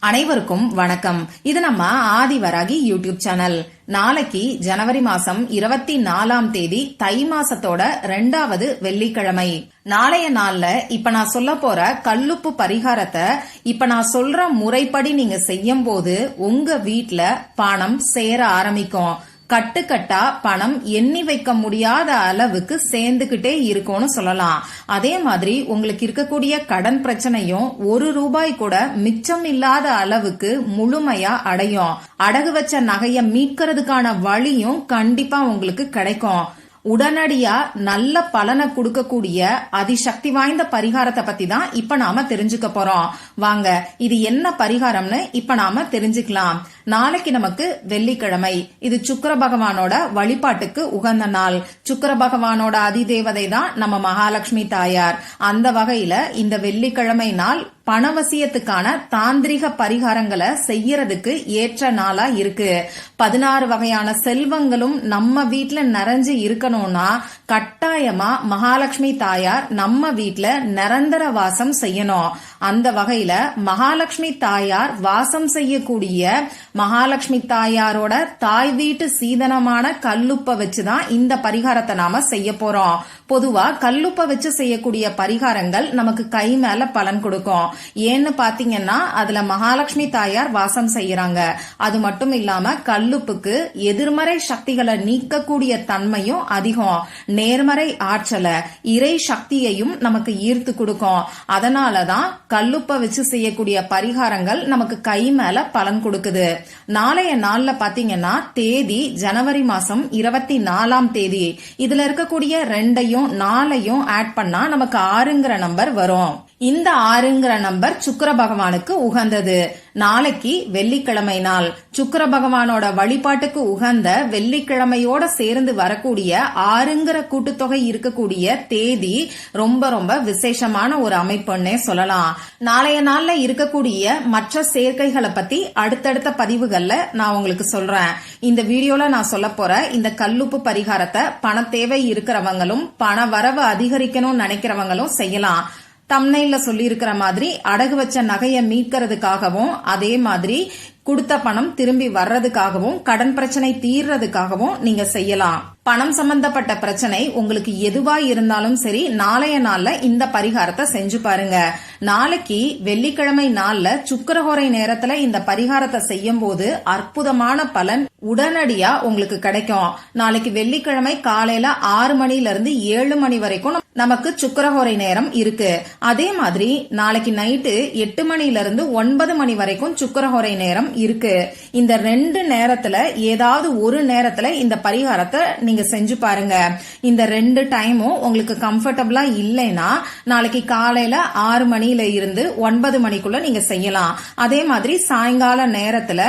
அனைவருக்கும் வணக்கம். இது நம்ம ஆதிவராகி யூடியூப் சேனல். நாளைக்கு ஜனவரி மாசம் இருபத்தி நாலாம் தேதி தை மாசத்தோட ரெண்டாவது வெள்ளிக்கிழமை. நாளைய நாள்ல இப்ப நான் சொல்ல போற கல்லுப்பு பரிகாரத்தை இப்ப நான் சொல்ற முறைப்படி நீங்க செய்யும் போது உங்க வீட்ல பணம் சேர ஆரம்பிக்கும். கட்டுக்கட்டா பணம் எண்ணி வைக்க முடியாத அளவுக்கு சேர்ந்துகிட்டே இருக்கும்னு சொல்லலாம். அதே மாதிரி உங்களுக்கு இருக்கக்கூடிய கடன் பிரச்சனையும் ஒரு ரூபாய் கூட மிச்சம் இல்லாத அளவுக்கு முழுமையா அடையும். அடகு வச்ச நகைய மீட்கிறதுக்கான வழியும் கண்டிப்பா உங்களுக்கு கிடைக்கும். உடனடியா நல்ல பலனை கொடுக்கக்கூடிய அதிசக்தி வாய்ந்த பரிகாரத்தை பத்தி தான் இப்ப நாம தெரிஞ்சுக்க போறோம். வாங்க இது என்ன பரிகாரம்னு இப்ப நாம தெரிஞ்சுக்கலாம். நாளைக்கு நமக்கு வெள்ளிக்கிழமை. இது சுக்கர பகவானோட வழிபாட்டுக்கு உகந்த நாள். சுக்கர பகவானோட அதிதேவதை தான் நம்ம மகாலட்சுமி தாயார். அந்த வகையில இந்த வெள்ளிக்கிழமை நாள் பணவசியத்துக்கான தாந்திரிக பரிகாரங்களை செய்யறதுக்கு ஏற்ற நாளா இருக்கு. பதினாறு வகையான செல்வங்களும் நம்ம வீட்டுல நிறைஞ்சு இருக்கணும்னா கட்டாயமா மகாலட்சுமி தாயார் நம்ம வீட்டுல நிரந்தர வாசம் செய்யணும். அந்த வகையில மகாலட்சுமி தாயார் வாசம் செய்யக்கூடிய மகாலட்சுமி தாயாரோட தாய் வீட்டு சீதனமான கல்லுப்ப வச்சுதான் இந்த பரிகாரத்தை நாம செய்ய போறோம். பொதுவா கல்லுப்ப வச்சு செய்யக்கூடிய பரிகாரங்கள் நமக்கு கை மேல பலன் கொடுக்கும். ஏன்னு பாத்தீங்கன்னா அதுல மகாலட்சுமி தாயார் வாசம் செய்யறாங்க. அது மட்டும் இல்லாம கல்லுப்புக்கு எதிர்மறை சக்திகளை நீக்கக்கூடிய தன்மையும் அதிகம். நேர்மறை ஆற்றலை இறை சக்தியையும் நமக்கு ஈர்த்து கொடுக்கும். அதனாலதான் கல்லுப்ப வச்சு செய்யக்கூடிய பரிகாரங்கள் நமக்கு கை மேல பலன் கொடுக்குது. நாளைய நாள்ல பாத்தீங்கன்னா தேதி ஜனவரி மாசம் இருபத்தி நாலாம் தேதி. இதுல இருக்கக்கூடிய ரெண்டையும் நாளையும் ஆட் பண்ணா நமக்கு ஆறுங்கிற நம்பர் வரும். இந்த ஆறுங்கிற நம்பர் சுக்கர பகவானுக்கு உகந்தது. நாளைக்கு வெள்ளிக்கிழமை நாள். சுக்கர பகவானோட வழிபாட்டுக்கு உகந்த வெள்ளிக்கிழமையோட சேர்ந்து வரக்கூடிய ஆறுங்கிற கூட்டுத்தொகை இருக்கக்கூடிய தேதி ரொம்ப ரொம்ப விசேஷமான ஒரு அமைப்புன்னே சொல்லலாம். நாளைய நாள்ல இருக்கக்கூடிய மற்ற சேர்க்கைகளை பத்தி அடுத்தடுத்த பதிவுகள்ல நான் உங்களுக்கு சொல்றேன். இந்த வீடியோல நான் சொல்ல போற இந்த கல்லுப்பு பரிகாரத்தை பண தேவை இருக்கிறவங்களும் பண வரவு அதிகரிக்கணும்னு நினைக்கிறவங்களும் செய்யலாம். தம்னைல சொல்லியிருக்கிற மாதிரி அடகு வச்ச நகையை மீட்கிறதுக்காகவும் அதே மாதிரி கொடுத்த பணம் திரும்பி வர்றதுக்காகவும் கடன் பிரச்சனை தீர்றதுக்காகவும் நீங்க செய்யலாம். பணம் சம்பந்தப்பட்ட பிரச்சனை உங்களுக்கு எதுவா இருந்தாலும் சரி நாளைய நாள்ல இந்த பரிகாரத்தை செஞ்சு பாருங்க. நாளைக்கு வெள்ளிக்கிழமை நாள்ல சுக்கரஹோரை நேரத்துல இந்த பரிகாரத்தை செய்யும் போது அற்புதமான பலன் உடனடியா உங்களுக்கு கிடைக்கும். நாளைக்கு வெள்ளிக்கிழமை காலையில ஆறு மணில இருந்து ஏழு மணி வரைக்கும் நமக்கு சுக்கரஹோரை நேரம் இருக்கு. அதே மாதிரி நாளைக்கு நைட்டு எட்டு மணில இருந்து ஒன்பது மணி வரைக்கும் சுக்கரஹோரை நேரம் இருக்கு. இந்த ரெண்டு நேரத்துல ஏதாவது ஒரு நேரத்துல இந்த பரிகாரத்தை நீங்க செஞ்சு பாருங்க. இந்த ரெண்டு டைமும் உங்களுக்கு கம்ஃபர்டபுளா இல்லைன்னா நாளைக்கு காலையில ஆறு மணியில இருந்து ஒன்பது மணிக்குள்ள நீங்க செய்யலாம். அதே மாதிரி சாயங்கால நேரத்துல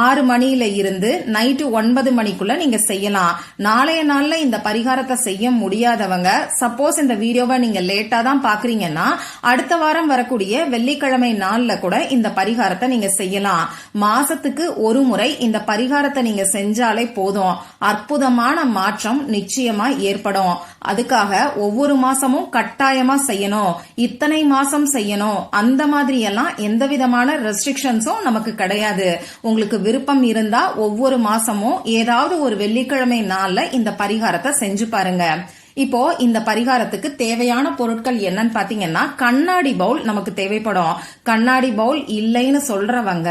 ஆறு மணியில இருந்து நைட்டு ஒன்பது மணிக்குள்ள நீங்க செய்யலாம். நாளைய நாள்ல இந்த பரிகாரத்தை செய்ய முடியாதவங்க சப்போஸ் இந்த வீடியோவை நீங்க லேட்டா தான் பாக்குறீங்கன்னா அடுத்த வாரம் வரக்கூடிய வெள்ளிக்கிழமை நாள்ல கூட இந்த பரிகாரத்தை நீங்க செய்யலாம். மாசத்துக்கு ஒரு முறை இந்த பரிகாரத்தை நீங்க செஞ்சாலே போதும். அற்புதமான மாற்றம் நிச்சயமா ஏற்படும். அதுக்காக ஒவ்வொரு மாசமும் கட்டாயமா செய்யணும். இத்தனை மாசம் செய்யணும். அந்த மாதிரி எல்லாம் எந்த விதமான ரெஸ்ட்ரிக்ஷன்ஸும் நமக்கு கிடையாது. உங்களுக்கு விருப்பம் இருந்தா ஒவ்வொரு மாசமும் ஏதாவது ஒரு வெள்ளிக்கிழமை நாள்ல இந்த பரிகாரத்தை செஞ்சு பாருங்க. இப்போ இந்த பரிகாரத்துக்கு தேவையான பொருட்கள் என்னன்னு பாத்தீங்கன்னா கண்ணாடி பவுல் நமக்கு தேவைப்படும். கண்ணாடி பவுல் இல்லைன்னு சொல்றவங்க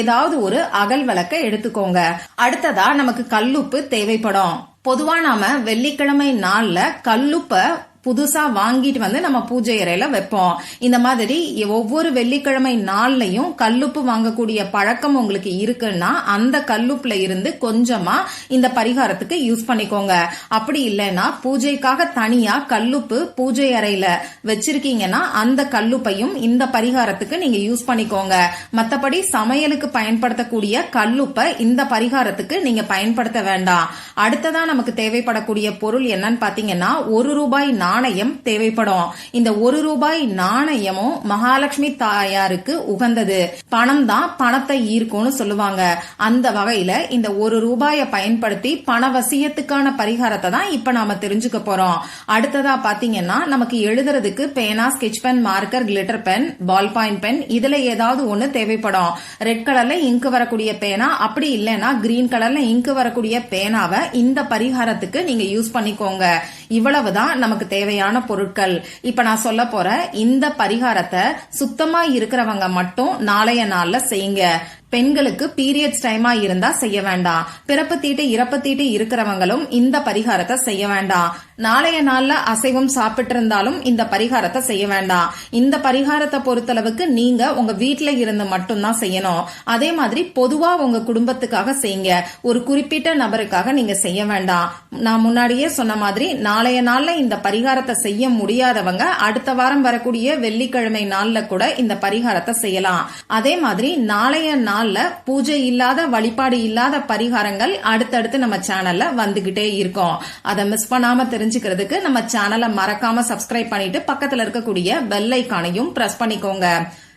ஏதாவது ஒரு அகல் விளக்க எடுத்துக்கோங்க. அடுத்ததா நமக்கு கல்லுப்பு தேவைப்படும். பொதுவா நாம வெள்ளிக்கிழமை நாள்ல கல்லுப்ப புதுசா வாங்கிட்டு வந்து நம்ம பூஜை அறையில வைப்போம். இந்த மாதிரி ஒவ்வொரு வெள்ளிக்கிழமை நாள்லயும் கல்லுப்பு வாங்கக்கூடிய பழக்கம் உங்களுக்கு இருக்குன்னா அந்த கல்லுப்புல இருந்து கொஞ்சமா இந்த பரிகாரத்துக்கு யூஸ் பண்ணிக்கோங்க. அப்படி இல்லைன்னா பூஜைக்காக தனியா கல்லுப்பு பூஜை அறையில வச்சிருக்கீங்கன்னா அந்த கல்லுப்பையும் இந்த பரிகாரத்துக்கு நீங்க யூஸ் பண்ணிக்கோங்க. மத்தபடி சமையலுக்கு பயன்படுத்தக்கூடிய கல்லுப்பை இந்த பரிகாரத்துக்கு நீங்க பயன்படுத்த வேண்டாம். அடுத்ததான் நமக்கு தேவைப்படக்கூடிய பொருள் என்னன்னு பாத்தீங்கன்னா ஒரு ரூபாய் நாள் நாணயம் தேவைப்படும். இந்த ஒரு ரூபாய் நாணயமும் மகாலட்சுமி தாயாருக்கு உகந்தது. பணம் தான் பணத்தை ஈர்க்கும்னு சொல்லுவாங்க. அந்த வகையில இந்த ஒரு ரூபாயை பயன்படுத்தி பணவசியத்துக்கான பரிகாரத்தை தான் இப்ப நாம தெரிஞ்சுக்க போறோம். அடுத்ததா பாத்தீங்கன்னா நமக்கு எழுதுறதுக்கு பேனா sketch pen marker glitter pen ball point pen இதுல ஏதாவது ஒண்ணு தேவைப்படும். ரெட் கலர்ல இங்கு வரக்கூடிய பேனா அப்படி இல்லைன்னா கிரீன் கலர்ல இங்கு வரக்கூடிய பேனாவை இந்த பரிகாரத்துக்கு நீங்க யூஸ் பண்ணிக்கோங்க. இவ்வளவுதான் நமக்கு தேவையான பொருட்கள். இப்ப நான் சொல்ல போற இந்த பரிகாரத்தை சுத்தமா இருக்கிறவங்க மட்டும் நாளைய நாள்ல செய்யுங்க. பெண்களுக்கு பீரியட்ஸ் டைமா இருந்தா செய்ய வேண்டாம் பிறப்பு தீட்டு இறப்பு தீட்டு இருக்கிறவங்களும் இந்த பரிகாரத்தை செய்ய வேண்டாம் நாளைய நாள்ல அசைவம் சாப்பிட்டு இருந்தாலும் இந்த பரிகாரத்தை செய்ய வேண்டாம் இந்த பரிகாரத்தை பொறுத்தளவுக்கு நீங்க உங்க வீட்டுல இருந்து மட்டும்தான் செய்யணும். அதே மாதிரி பொதுவா உங்க குடும்பத்துக்காக செய்யுங்க. ஒரு குறிப்பிட்ட நபருக்காக நீங்க செய்ய வேண்டாம் நான் முன்னாடியே சொன்ன மாதிரி நாளைய நாள்ல இந்த பரிகாரத்தை செய்ய முடியாதவங்க அடுத்த வாரம் வரக்கூடிய வெள்ளிக்கிழமை நாள்ல கூட இந்த பரிகாரத்தை செய்யலாம். அதே மாதிரி நாளைய நாள் நாள்ல பூஜை இல்லாத வழிபாடு இல்லாத பரிகாரங்கள் அடுத்தடுத்து நம்ம சேனல்ல வந்துகிட்டே இருக்கும். அதை மிஸ் பண்ணாம தெரிஞ்சுக்கிறதுக்கு நம்ம சேனலை மறக்காம சப்ஸ்கிரைப் பண்ணிட்டு பக்கத்துல இருக்கக்கூடிய பெல் ஐக்கானையும் பிரஸ் பண்ணிக்கோங்க.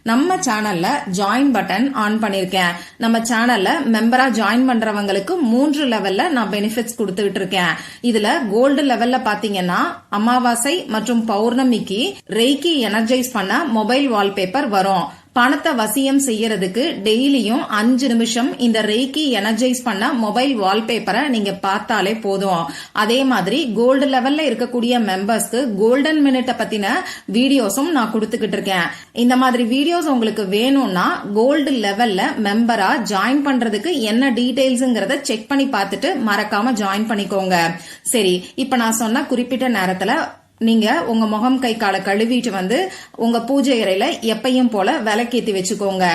நம்ம சேனல்ல ஜாயின் பட்டன் ஆன் பண்ணிருக்கேன். நம்ம சேனல்ல மெம்பரா ஜாயின் பண்றவங்களுக்கு மூன்று லெவல்ல நான் பெனிஃபிட்ஸ் கொடுத்துக்கிட்டு இருக்கேன். இதுல கோல்டு லெவல்ல பாத்தீங்கன்னா அமாவாசை மற்றும் பௌர்ணமிக்கு ரெய்கி எனர்ஜைஸ் பண்ண மொபைல் வால்பேப்பர் வரும். பணத்தை வசியம் செய்யறதுக்கு டெய்லியும் அஞ்சு நிமிஷம் இந்த ரெய்கி எனர்ஜைஸ் பண்ண மொபைல் வால்பேப்பரை நீங்க பார்த்தாலே போதும். அதே மாதிரி கோல்டு லெவல்ல இருக்கக்கூடிய மெம்பர்ஸ்க்கு கோல்டன் மினிட்டை பத்தின வீடியோஸும் நான் கொடுத்துக்கிட்டு இருக்கேன். இந்த மாதிரி வீடியோஸ் உங்களுக்கு வேணும்னா கோல்டு லெவல்ல மெம்பரா ஜாயின் பண்றதுக்கு என்ன டீடைல்ஸ்ங்கிறத செக் பண்ணி பார்த்துட்டு மறக்காம ஜாயின் பண்ணிக்கோங்க. சரி இப்ப நான் சொன்ன குறிப்பிட்ட நேரத்துல நீங்க உங்க முகம் கை காலை கழுவிட்டு வந்து உங்க பூஜை அறையில எப்பையும் போல விளக்கேத்தி வச்சுக்கோங்க.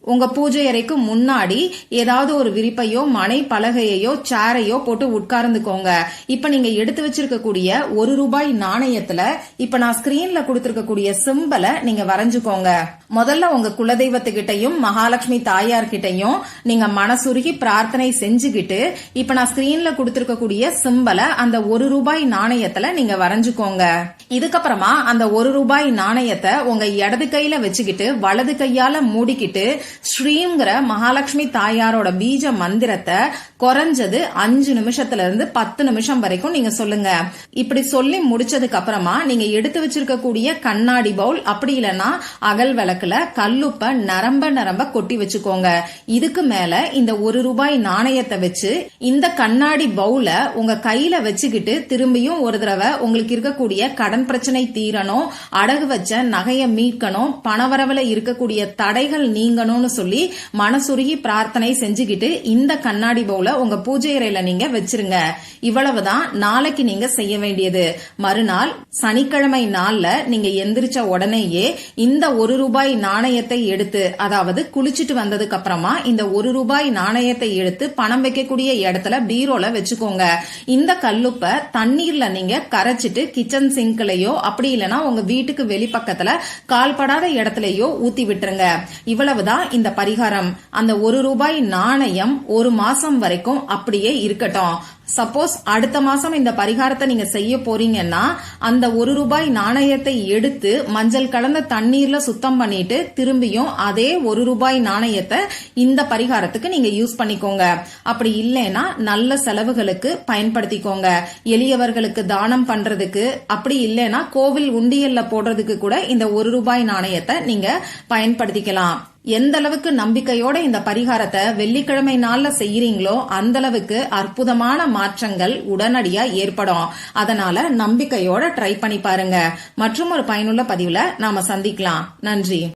உங்க பூஜை அறைக்கு முன்னாடி ஏதாவது ஒரு விரிப்பையோ மனை பலகையோ சேரையோ போட்டு உட்கார்ந்துக்கோங்க. இப்ப நீங்க எடுத்து வச்சிருக்கக்கூடிய ஒரு ரூபாய் நாணயத்துல இப்ப நான் ஸ்கிரீன்ல கொடுத்திருக்கக்கூடிய சிம்பலை நீங்க வரைஞ்சுக்கோங்க. முதல்ல உங்க குலதெய்வத்துக்கிட்டையும் மகாலட்சுமி தாயார்கிட்டையும் நீங்க மனசுருகி பிரார்த்தனை செஞ்சுக்கிட்டு இப்ப நான் ஸ்கிரீன்ல கொடுத்திருக்கக்கூடிய சிம்பலை அந்த ஒரு ரூபாய் நாணயத்துல நீங்க வரைஞ்சுக்கோங்க. இதுக்கப்புறமா அந்த ஒரு ரூபாய் நாணயத்தை உங்க இடது கையில வச்சுக்கிட்டு வலது கையால மூடிக்கிட்டு ஸ்ரீங்கிற மகாலட்சுமி தாயாரோட பீஜ மந்திரத்தை குறைஞ்சது அஞ்சு நிமிஷத்துல இருந்து பத்து நிமிஷம் வரைக்கும் நீங்க சொல்லுங்க. இப்படி சொல்லி முடிச்சதுக்கு அப்புறமா நீங்க எடுத்து வச்சிருக்கக்கூடிய கண்ணாடி பவுல் அப்படி இல்லைன்னா அகல் விளக்கு விளக்குல கல்லுப்ப நரம்ப நரம்ப கொட்டி வச்சுக்கோங்க. இதுக்கு மேல இந்த ஒரு ரூபாய் நாணயத்தை வச்சு இந்த கண்ணாடி பவுல உங்க கையில வச்சுக்கிட்டு திரும்பியும் ஒரு தடவை உங்களுக்கு இருக்கக்கூடிய கடன் பிரச்சனை தீரணும் அடகு வச்ச நகையை மீட்கணும் பணவரவுல இருக்கக்கூடிய தடைகள் நீங்கணும்னு சொல்லி மனசுருகி பிரார்த்தனை செஞ்சுக்கிட்டு இந்த கண்ணாடி பவுல உங்க பூஜை அறையில நீங்க வச்சிருங்க. இவ்வளவுதான் நாளைக்கு நீங்க செய்ய வேண்டியது. மறுநாள் சனிக்கிழமை நாள்ல நீங்க எந்திரிச்ச உடனேயே இந்த ஒரு ரூபாய் ரூபாய் நாணயத்தை எடுத்து அதாவது குளிச்சுட்டு வந்ததுக்கு அப்புறமா இந்த ஒரு ரூபாய் நாணயத்தை எடுத்து பணம் வைக்கக்கூடிய இடத்துல பீரோல வச்சுக்கோங்க. இந்த கல்லுப்ப தண்ணீர்ல நீங்க கரைச்சிட்டு கிச்சன் சிங்க்லயோ அப்படி இல்லைன்னா உங்க வீட்டுக்கு வெளிப்பக்கத்துல கால்படாத இடத்துலயோ ஊத்தி விட்டுருங்க. இவ்வளவுதான் இந்த பரிகாரம். அந்த ஒரு ரூபாய் நாணயம் ஒரு மாசம் வரைக்கும் அப்படியே இருக்கட்டும். சப்போஸ் அடுத்த மாசம் இந்த பரிகாரத்தை நீங்க செய்ய போறீங்கன்னா அந்த ஒரு ரூபாய் நாணயத்தை எடுத்து மஞ்சள் கலந்த தண்ணீர்ல சுத்தம் பண்ணிட்டு திரும்பியும் அதே ஒரு ரூபாய் நாணயத்தை இந்த பரிகாரத்துக்கு நீங்க யூஸ் பண்ணிக்கோங்க. அப்படி இல்லைன்னா நல்ல செலவுகளுக்கு பயன்படுத்திக்கோங்க. எளியவர்களுக்கு தானம் பண்றதுக்கு அப்படி இல்லைன்னா கோவில் உண்டியல்ல போடுறதுக்கு கூட இந்த ஒரு ரூபாய் நாணயத்தை நீங்க பயன்படுத்திக்கலாம். எந்த அளவுக்கு நம்பிக்கையோட இந்த பரிகாரத்தை வெள்ளிக்கிழமை நாள்ல செய்யறீங்களோ அந்த அளவுக்கு அற்புதமான மாற்றங்கள் உடனடியா ஏற்படும். அதனால நம்பிக்கையோட ட்ரை பண்ணி பாருங்க. மற்றும் ஒரு பயனுள்ள பதிவுல நாம சந்திக்கலாம். நன்றி.